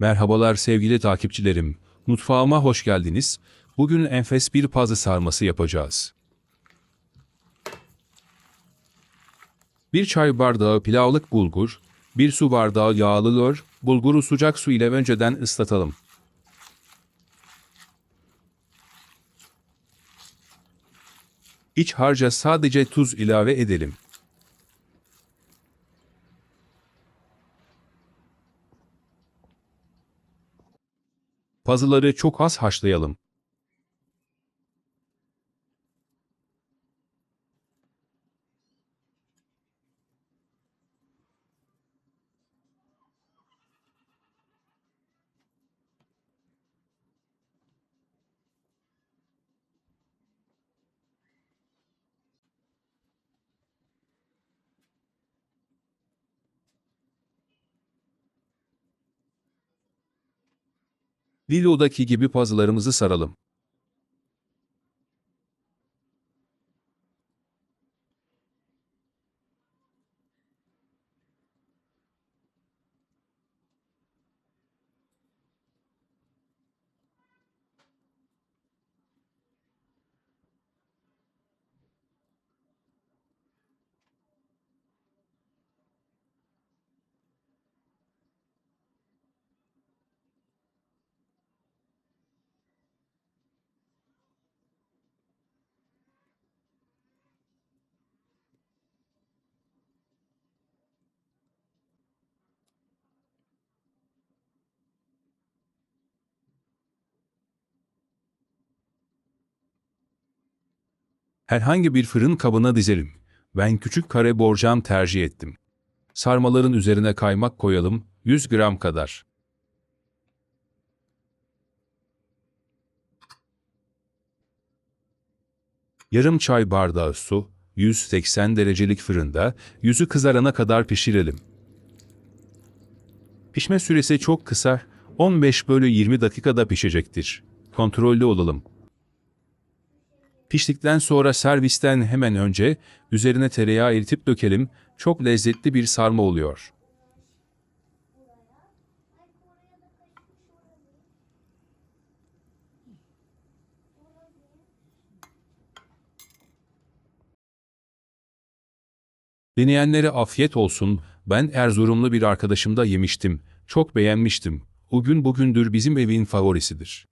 Merhabalar sevgili takipçilerim. Mutfağıma hoş geldiniz. Bugün enfes bir pazı sarması yapacağız. Bir çay bardağı pilavlık bulgur, bir su bardağı yağlı lor, bulguru sıcak su ile önceden ıslatalım. İç harca sadece tuz ilave edelim. Pazıları çok az haşlayalım. Lillo'daki gibi pazılarımızı saralım. Herhangi bir fırın kabına dizelim. Ben küçük kare borcam tercih ettim. Sarmaların üzerine kaymak koyalım, 100 gram kadar. Yarım çay bardağı su, 180 derecelik fırında yüzü kızarana kadar pişirelim. Pişme süresi çok kısa, 15 bölü 20 dakikada pişecektir. Kontrollü olalım. Piştikten sonra servisten hemen önce üzerine tereyağı eritip dökelim. Çok lezzetli bir sarma oluyor. Deneyenlere afiyet olsun. Ben Erzurumlu bir arkadaşımda yemiştim. Çok beğenmiştim. O gün bugündür bizim evin favorisidir.